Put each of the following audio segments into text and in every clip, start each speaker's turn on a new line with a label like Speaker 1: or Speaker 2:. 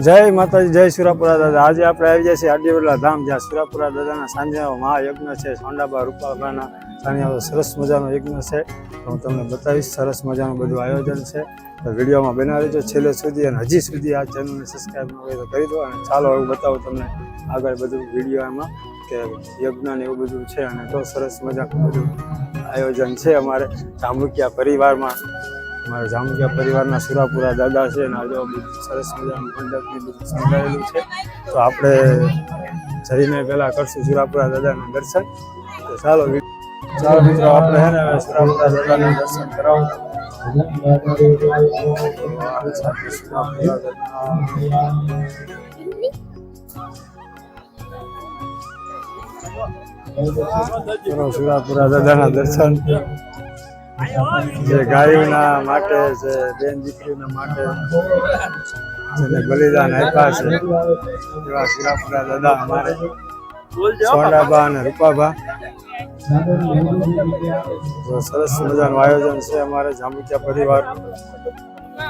Speaker 1: જય માતાજી, જય સુરાપુરા દાદા. આજે આપણે આવી જાય છીએ આડિયાવલા ધામ, જ્યાં સુરાપુરા દાદાના સાંજે મહાયજ્ઞ છે. સોંડાબા રૂપાબાના સાંજે સરસ મજાનો યજ્ઞ છે. હું તમને બતાવીશ, સરસ મજાનું બધું આયોજન છે. તો વિડીયોમાં બનાવી દેજો છેલ્લે સુધી અને હજી સુધી આ ચેનલને સબસ્ક્રાઈબ ન હોય તો કરી દો. અને ચાલો એવું બતાવું તમને આગળ બધું વિડીયોમાં કે યજ્ઞ એવું બધું છે. અને તો સરસ મજાનું બધું આયોજન છે અમારે. ચામુકિયા પરિવારમાં અમારા જામકિયા પરિવારના સુરાપુરા દાદા છે અને આજે સરસ મજાનું મંડપની બધું સંભળાયેલું છે. તો આપણે જઈને પહેલાં કરશું સુરાપુરા દાદાના દર્શન. તો ચાલો ચાલો મિત્રો, આપણે હે ને સુરાપુરા દાદાના દર્શન કરાવું. સુરાપુરા દાદાના દર્શન. જે ગાયોના માટે છે બેન દીકરીના માટે, જેને બલિદાન આપ્યા છે, એવા સુરાપુરા દાદા અમારે સોડાબા અને રૂપાબા સરસ મજાનું આયોજન છે અમારે જાંબુકિયા પરિવાર.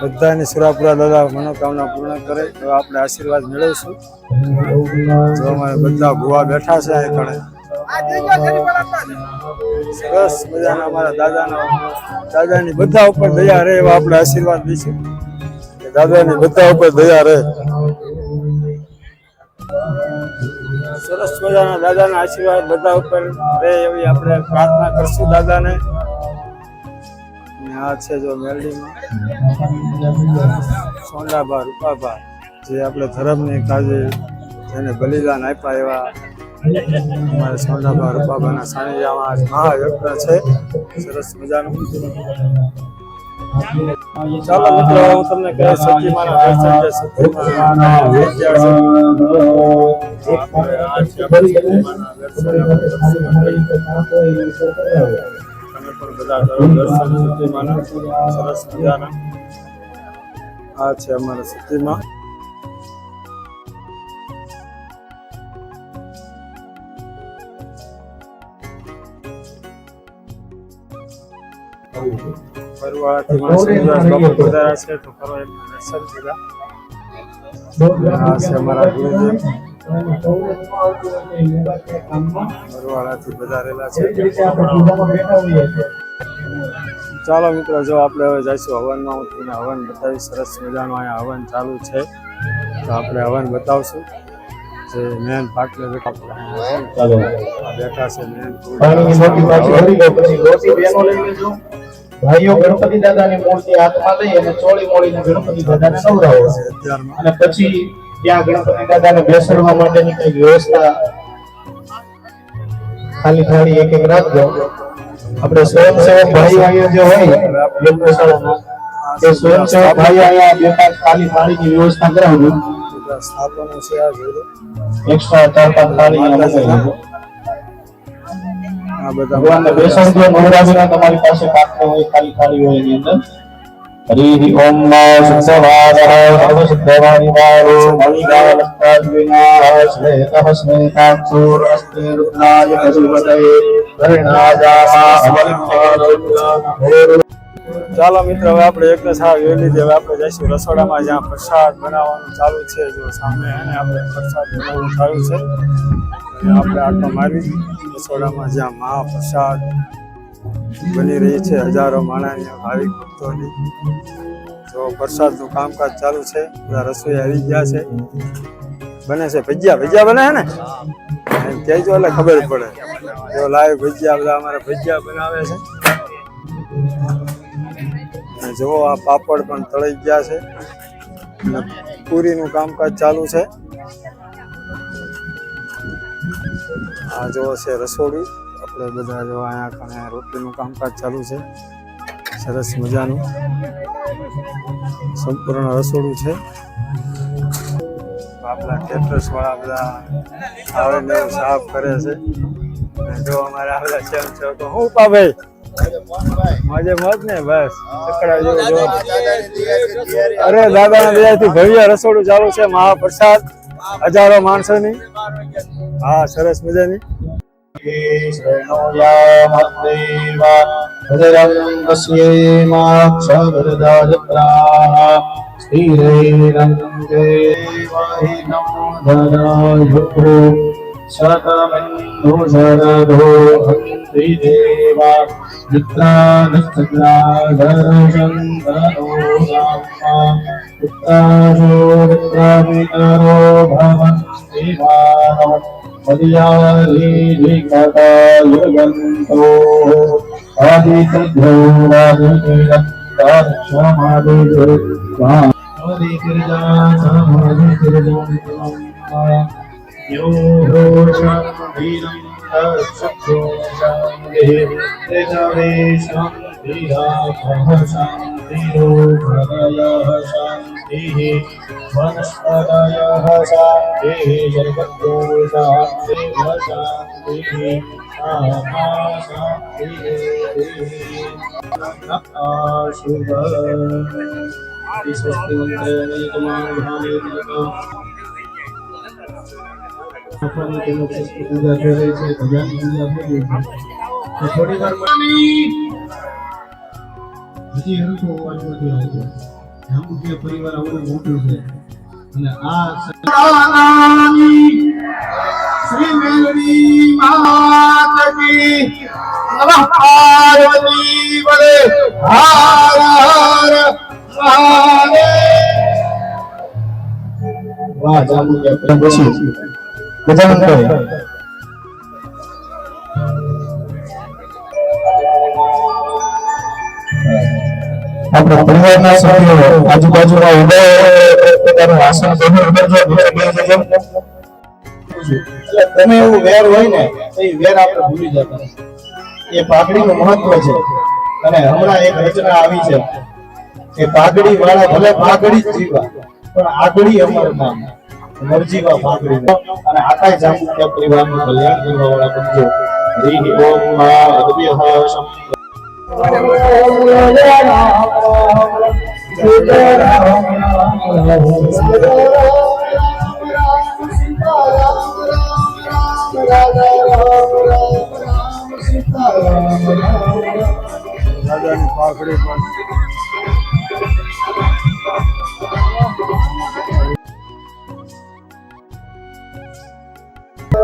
Speaker 1: બધાની સુરાપુરા દાદા મનોકામના પૂર્ણ કરે, એવા આપણે આશીર્વાદ મેળવીશું. જો અમારે બધા ભુવા બેઠા છે અહીં કણે સરસ મજાના અમારા દાદાના, દાદાની બધા ઉપર દયા રહે એવા આપણે આશીર્વાદ દઈશું દાદાની બધા ઉપર દયા રહે. સરસ મજાના દાદાના આશીર્વાદ બધા ઉપર રહે એવી આપણે પ્રાર્થના કરશું દાદાને. આ છે જો મેલડીમાં. સોંડાબા રૂપાબા જે આપણે ધર્મની કાજે જેને બલિદાન આપ્યા એવા અમારે સોંડાબા રૂપાભાના સાનિધ્યમાં આજ મહાયજ્ઞ છે. સરસ મજાનું. પણ બધા સરસ મજાના આ છે અમારા સતીમાં ફરવાથી માણસો લોકો વધારે છે તો ફરવા દર્શન આ છે અમારા ગુરુદેવ ફરવાળાથી વધારેલા છે ચાલો મિત્રો જો આપણે હવે જઈશું હવનમાં હું હવન બતાવીશ સરસ મજાનું અહીંયા હવન ચાલુ છે. તો આપણે હવન બતાવશું. જે મેન પાટલે બેઠા છે. મેન.
Speaker 2: પાણીની ભાઈઓ ગણપતિ દાદાની મૂર્તિ હાથમાં લઈ અને ચોળી મોળીને ગણપતિ દાદાને નવરાવો અને પછી ત્યાં ગણપતિ દાદાને બેસાડવા માટેની કઈ વ્યવસ્થા ખાલી ખાલી એક એક રાખજો. આપણે સ્વયંસેવક ભાઈઓ અહીંયા જે હોય યજ્ઞશાળામાં એ સ્વયંસેવક ભાઈઓ અહીંયા બે પાંચ ખાલી થાળીની વ્યવસ્થા કરાવજો. એક્સ્ટ્રા ચાર પાંચ દેજો
Speaker 1: આ બધા
Speaker 2: ભગવાનને જે નવરાત્રિના તમારી પાસે પાત્ર હોય ખાલી ખાલી હોય એની અંદર. હરિ ઓમ શુદ્ધવાદઃ સર્વશુદ્ધવાદિવારો મણિગાલસ્તાદ્વિનાશ શ્વેતઃ સ્મેતાક્ષુર અસ્તે રુદ્રાય પશુપતये વર્ણાજામા અમલિંગાલોકલાનભોર
Speaker 1: ચાલો મિત્રો હવે આપણે એક સારા જોઈ લીધી. હવે આપણે જઈશું રસોડામાં જ્યાં પ્રસાદ બનાવવાનું ચાલુ છે જો સામે આપણે પ્રસાદ બનાવવાનું ચાલુ છે. આપણે આટો મારી રસોડામાં જ્યાં મહાપ્રસાદ બની રહી છે, હજારો માણાની, ભાવિક ભક્તોની. તો પ્રસાદનું કામકાજ ચાલુ છે, બધા રસોઈ આવી ગયા છે. બને છે, ભજીયા ભજીયા બને છે ને? એમ કહેજો, એટલે ખબર પડે. જો લાઈવ ભજીયા બધા અમારે ભજીયા બનાવે છે. જુઓ, આ પાપડ પણ તળી ગયા છે. અને પૂરીનું કામકાજ ચાલુ છે. આ જો છે રસોડું. આપણે બધા જો અહીંયા કણે રોટલીનું કામકાજ ચાલુ છે. સરસ મજાનું. સંપૂર્ણ રસોડું છે. આપણા કેટરસ વાળા બધા આવે ને સાફ કરે છે. જો અમારે બધા ચેમ છે તો હું પા ભાઈ? મજે ને બસ. ચકડા અરે દાદાના દયાથી ભવ્ય રસોડું ચાલુ છે. મહાપ્રસાદ. હજારો માણસોની. હા સરસ મજાની.
Speaker 2: શતમિન્દુષરભોક્તિદેવા મિત્રાનુષ્ઠાધરચંદ્રનો રામા મિત્રાજો મિત્રાપિતરો ભવ मानव मदयालीलिखतायुगन्तो आदितभ्यो वादिरक्षमादिर्वा आदिगिरिजा समाधिगिरिजा यो हो शान्तिरं तत्सत्यो शान्तिः तेजवे शान्तिरापः शान्तिरो भगयः शान्तिः वनस्पतयः शान्तिः सर्वतो शान्तिः शान्तिः आत्मा शान्तिः आशुभ स्वस्ति मन्त्रेण भावे આપણને તેનો પુષ્પ પૂજા કરે છે ભગવાન પૂજા કરી છે તો થોડી વાર હજી હરખો અવાજ નથી આવતો. જામુકીય પરિવાર આવડું મોટું છે. અને આ શ્રી મેલડી માત કી નમઃ પાર્વતી વરે હર હર મહાદેવ. વાહ જામુકીય પરિવાર. પછી? આપણા પરિવારના સભ્યો જજો એટલે તમે એવું વેર હોય ને એ વેર આપણે ભૂલી જતા એ પાઘડીનું મહત્વ છે. અને હમણાં એક રચના આવી છે. કે પાઘડી વાળા ભલે પાઘડી જ જીવા પણ આગળી અમર નામ. નરજીવા પાઘડી. અને આખા જામુક્ય પરિવારનું કલ્યાણ કરવા વાળા મા અદ્ભ્યઃ શમ
Speaker 1: દાદાની પાઘડી પણ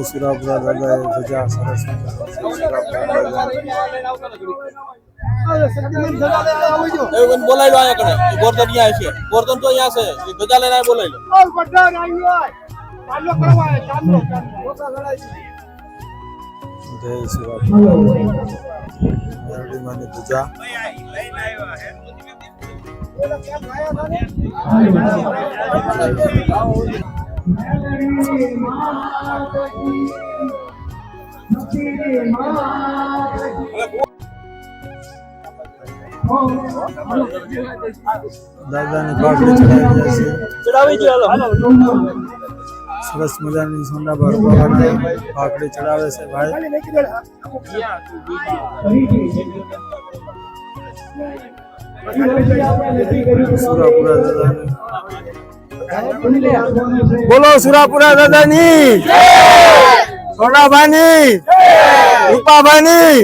Speaker 1: જો સુરાપુરા દાદાએ ધજા સરસ મજાની છે. સુરાપુરા દાદાની
Speaker 3: એવું બોલાવી લો અહીંયા કણે. ગોરધન અહીંયા છે. ગોરધન તો અહીંયા છે. ગજા લઈને બોલાવી લો.
Speaker 1: જય સુરાપુરા મેરડીમાંની ધજા દાદાની પાઘડી ચડાવી છે.
Speaker 3: ચડાવી દે
Speaker 1: સરસ મજાની સોના પર ભગવાનને ચડાવે છે ભાઈ. સુરાપુરા દાદાની બોલો સુરાપુરા દાદાની સોનાભાની રૂપાભાની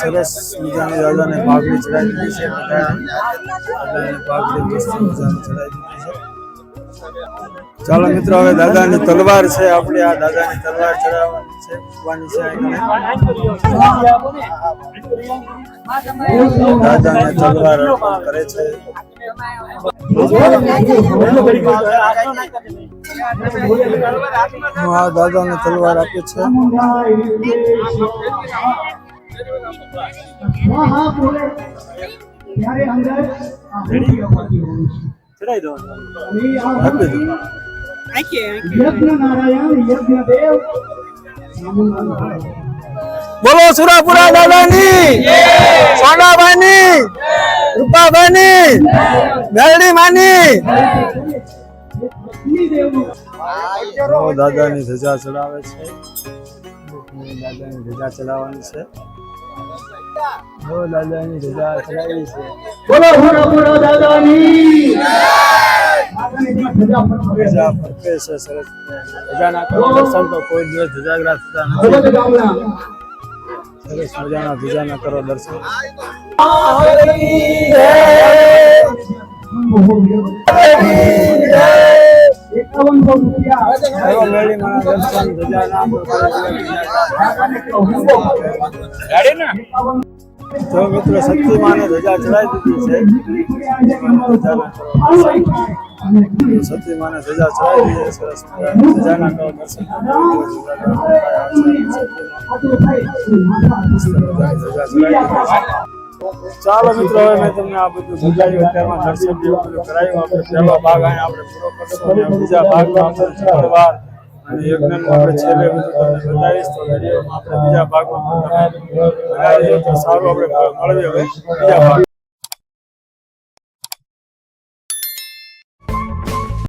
Speaker 1: સરસ મજાની દાદાને પાઘડી ચડાવી દીધી છે. દાદાને પાઘડી મસ્ત ચડાવી દીધી છે. ચાલો મિત્રો, હવે દાદાની તલવાર છે. આપણે આ દાદાની તલવાર ચડાવવાની છે. મૂકવાની છે દાદાને તલવાર અર્પણ કરે છે. હું આ દાદાને તલવાર આપે છે.
Speaker 2: યજ્ઞ નારાયણ યજ્ઞ દેવ
Speaker 1: બોલો સુરાપુરા દાદાની. સોનાબાની રૂપાબાની મેલડી માની દાદાની ધજા ચડાવે છે. દાદાની ધજા ચડાવવાની છે. દાદાની ધજા ચડાવી છે.
Speaker 2: બોલો સુરાપુરા દાદાની.
Speaker 1: ધજા ફરકે છે સરસ ધજાના કરો દર્શન તો કોઈ દિવસ ધજાગરા થતા નથી. સરસ મજાના બીજાના કરો દર્શન. જો મિત્રો શક્તિમાને ધજા ચડાવી દીધી છે. ચડાવી સરસ ધજાના દર્શન ધજા ચડાવી દીધી છે. ચાલો મિત્રો હવે મેં તમને આ બધું સમજાવ્યું. અત્યારમાં દર્શન જેવું કરાયું. આપણે પહેલો ભાગ અહીંયા આપણે પૂરો કરશું. બીજા ભાગમાં આપણે વાર અને યજ્ઞનું આપણે છેલ્લે બધું તમને બતાવીશ. તો વિડીયોમાં આપણે બીજા ભાગમાં પણ તમે બનાવી દો તો સારું આપણે મળીએ હવે. બીજા ભાગ.